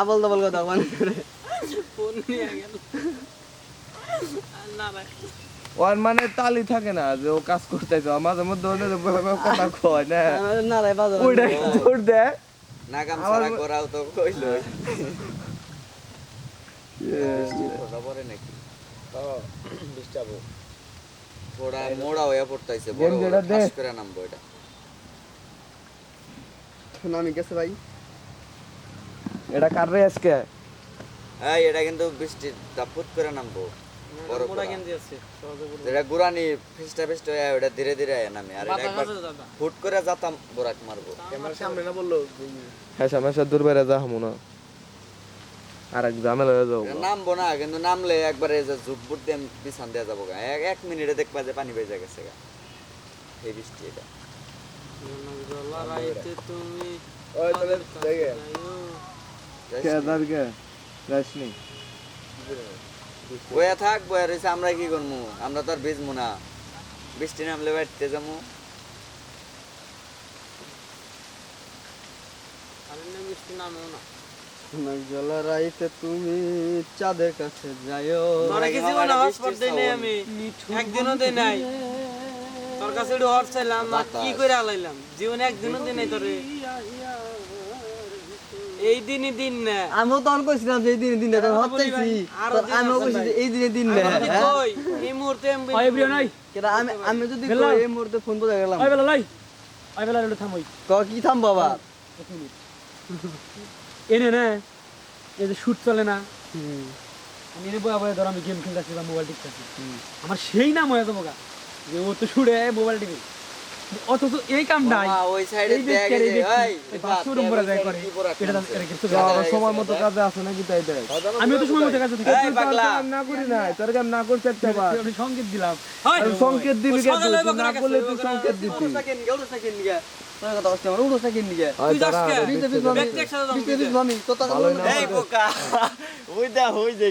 আবল তাবল কথা মানে ফোন নিয়ে গেল। না ভাই ওর মানে তালি থাকে না যে ও কাজ করতেছে মাঝে মধ্যে ওদের কথা কয় না। না রে বাজার ওইটা জোর সারা করাও তো কইলো। নাকি? মোড়া হয়ে পড়তাইছে বড় গেঞ্জিটা করে নামবো এটা। নামি গেছে ভাই। এটা কার রে আজকে? এই এটা কিন্তু বৃষ্টি দাপুত করে নামবো। যেটা গুরানি ফিস্টা ফিস্টা হয়ে ওটা ধীরে ধীরে আয় নামে। আর এটা একবার ফুট করে যাতাম বোরাক মারবো। ক্যামেরার সামনে না বলল? হ্যাঁ সামনে দূর বাইরে যা হামু না আর এক ঝামেলা হয়ে যাব। নামবো না কিন্তু নামলে একবারে যে ঝুট বুট দিয়ে পিছন দিয়ে যাব গা। এক এক মিনিটে দেখবা যে পানি বেজে গেছে গা। এই বৃষ্টি এটা। তুমি ওই তাহলে দেখে যাইস কে নি? দার কে থাক বয়া রয়েছে আমরা কি করব আমরা তো আর ভিজবো না। বৃষ্টি নামলে বাড়তে রাইতে তুমি চাঁদের কাছে যাইও। নাই আমি? একদিনও দেই নাই। তোর কাছে একটু হট চাইলাম কি করে আলাইলাম? জীবনে একদিনও দেই নাই তোরে। এই দিনই দিন না। আমিও তখন কইছিলাম যে এই দিনে দিন তখন হতাইছি আমিও কইছি যে এই দিনে দিন না কই এই মুহূর্তে আমি কেন আমি আমি যদি কই এই মুহূর্তে ফোন গেলাম। বেলা লাই বেলা থামই ক কি থাম বাবা? এনে না এই যে শুট চলে না। আমি এনে বয়া বয়া ধর আমি গেম খেলতেছি বা মোবাইল টিপতেছি। আমার সেই নাম হয়ে যাব গা। যে ও তো শুড়ে মোবাইল টিপে। অথচ এই কামটা মামা, ওই সাইডে দেখ বাপ, বাথরুম দেখ, যায় করে। এটা। এটা কিছু সময় মতো কাজে আছে নাকি তাই দেয় আমিও তো সময় মতো কাছে থাকি এই পাগলা না করি না তোর কাম না করতে একটা বার আমি সংকেত দিলাম আর সংকেত দিবি কে সকালে তুই? তুই না করলে তুই সংকেত দিবি উড়ো সেকেন্ড গেল সেকেন্ড গিয়া তোর কথা আমার উড়ো সেকেন্ড তুই যাস কে? বিতে বিতে আমি আমি তো তা। এই ওই দা